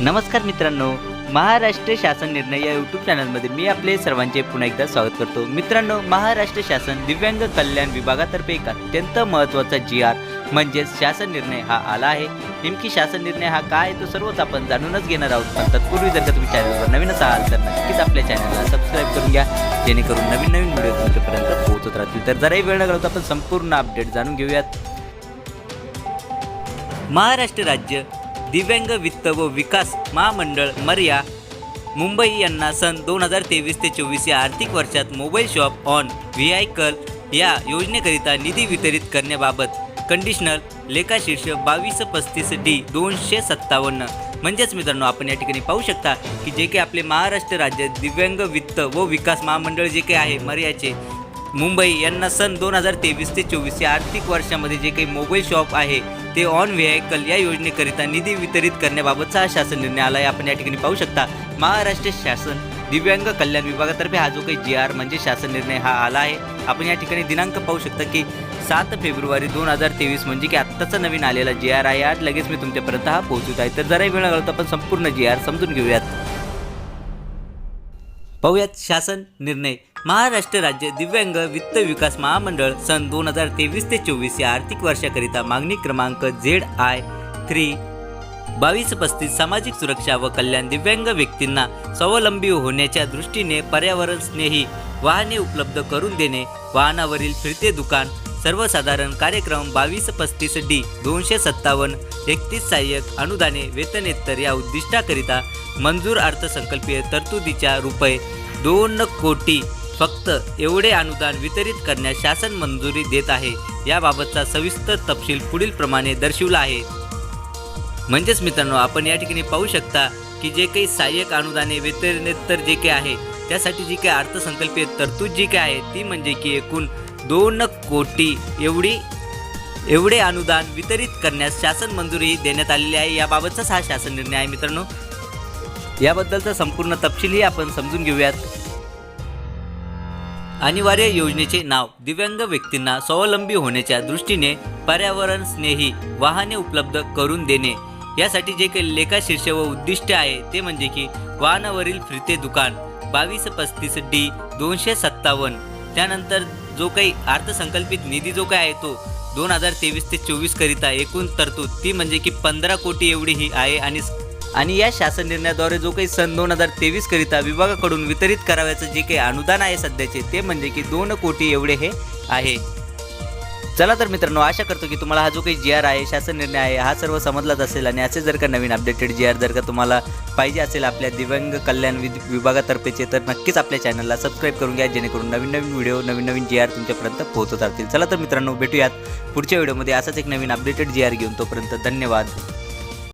नमस्कार मित्रांनो महाराष्ट्र शासन निर्णय या यूट्यूब चॅनलमध्ये मी आपले सर्वांचे पुन्हा एकदा स्वागत करतो. मित्रांनो महाराष्ट्र शासन दिव्यांग कल्याण विभागातर्फे एक अत्यंत महत्त्वाचा जी आर म्हणजेच शासन निर्णय हा आला आहे. नेमकी शासन निर्णय हा काय आहे तो सर्वच आपण जाणूनच घेणार आहोत. पण तत्पूर्वी जर का तुम्ही चॅनलवर नवीन असाल तर नक्कीच आपल्या चॅनलला सबस्क्राईब करून घ्या. जेणेकरून नवीन नवीन व्हिडिओ तुमच्यापर्यंत पोहोचत राहतील. तर जराही वेळ न घालवता आपण संपूर्ण अपडेट जाणून घेऊयात. महाराष्ट्र राज्य दिव्यांग वित्त व विकास महामंडळ मर्या मुंबई यांना सन दोन हजार तेवीस ते चोवीस या आर्थिक वर्षात मोबाईल शॉप ऑन व्हीआयकल या योजनेकरिता निधी वितरित करण्याबाबत कंडिशनल लेखाशीर्ष बावीस पस्तीस डी दोनशे सत्तावन्न. म्हणजेच मित्रांनो आपण या ठिकाणी पाहू शकता की जे काही आपले महाराष्ट्र राज्य दिव्यांग वित्त व विकास महामंडळ जे काही आहे मर्याचे मुंबई यांना सन दोन हजार तेवीस ते चोवीस या आर्थिक वर्षामध्ये जे काही मोबाईल शॉप आहे ते ऑन व्हेकल या योजनेकरिता निधी वितरित करण्याबाबतचा हा शासन निर्णय आला आहे आपण या ठिकाणी पाहू शकता महाराष्ट्र शासन दिव्यांग कल्याण विभागातर्फे हा जो काही जी आर म्हणजे शासन निर्णय हा आला आहे. आपण या ठिकाणी दिनांक पाहू शकता की सात फेब्रुवारी दोन हजार तेवीस म्हणजे की आत्ताचा नवीन आलेला जी आर आहे. आज लगेच मी तुमच्यापर्यंत हा पोहोचत आहे. तर जराही वेळ घालतो आपण संपूर्ण जी आर समजून घेऊयात. पाहूयात शासन निर्णय. महाराष्ट्र राज्य दिव्यांग वित्त विकास महामंडळ सन दोन हजार तेवीस ते चोवीस या आर्थिक वर्षाकरिता मागणी क्रमांक झेड आय थ्री बावीस पस्तीस सामाजिक सुरक्षा व कल्याण दिव्यांग व्यक्तींना स्वावलंबी होण्याच्या दृष्टीने पर्यावरण स्नेही वाहने उपलब्ध करून देणे वाहनावरील फिरते दुकान सर्वसाधारण कार्यक्रम बावीस पस्तीस डी दोनशे सत्तावन्न एकतीस सहाय्यक अनुदाने वेतनेत्तर या उद्दिष्टाकरिता मंजूर अर्थसंकल्पीय तरतुदीच्या रुपये दोन कोटी फक्त एवढे अनुदान वितरित करण्यास शासन मंजुरी देत आहे. याबाबतचा सविस्तर तपशील पुढील प्रमाणे दर्शविला आहे. म्हणजेच मित्रांनो आपण या ठिकाणी पाहू शकता की जे काही सहाय्यक अनुदाने वेतनेत्तर जे काही आहे त्यासाठी जी काही अर्थसंकल्पीय तरतूद जी काही आहे ती म्हणजे की एकूण दोन कोटी एवढी एवढे अनुदान वितरित करण्यास शासन मंजुरी देण्यात आलेली आहे. याबाबतचाच हा शासन निर्णय आहे मित्रांनो. याबद्दलचा संपूर्ण तपशीलही आपण समजून घेऊयात. अनिवार्य योजनेचे नाव दिव्यांग व्यक्तींना स्वावलंबी होण्याच्या दृष्टीने पर्यावरण स्नेही वाहने उपलब्ध करून देणे. यासाठी जे काही लेखाशीर्ष व उद्दिष्ट आहे ते म्हणजे की वाहनावरील फिरते दुकान बावीस पस्तीस डी दोनशे सत्तावन्न. त्यानंतर जो काही अर्थसंकल्पित निधी जो काही आहे तो दोन हजार तेवीस ते चोवीस करिता एकूण तरतूद ती म्हणजे की पंधरा कोटी एवढी ही आहे आणि आणि या शासन निर्णयाद्वारे जो काही सन दोन हजार तेवीस करिता विभागाकडून वितरित करावयाचं जे काही अनुदान आहे सध्याचे ते म्हणजे की दोन कोटी एवढे हे आहे. चला तर मित्रांनो आशा करतो की तुम्हाला हा जो काही जी आर आहे शासन निर्णय आहे हा सर्व समजलाच असेल आणि असे जर का नवीन अपडेटेड जी आर जर का तुम्हाला पाहिजे असेल आपल्या दिव्यांग कल्याण विभागातर्फेचे तर नक्कीच आपल्या चॅनलला सबस्क्राईब करून घ्या जेणेकरून नवीन नवीन व्हिडिओ नवीन नवीन जी आर तुमच्यापर्यंत पोहोचत राहतील. चला तर मित्रांनो भेटूयात पुढच्या व्हिडिओमध्ये असाच एक नवीन अपडेटेड जी आर घेऊन तोपर्यंत धन्यवाद.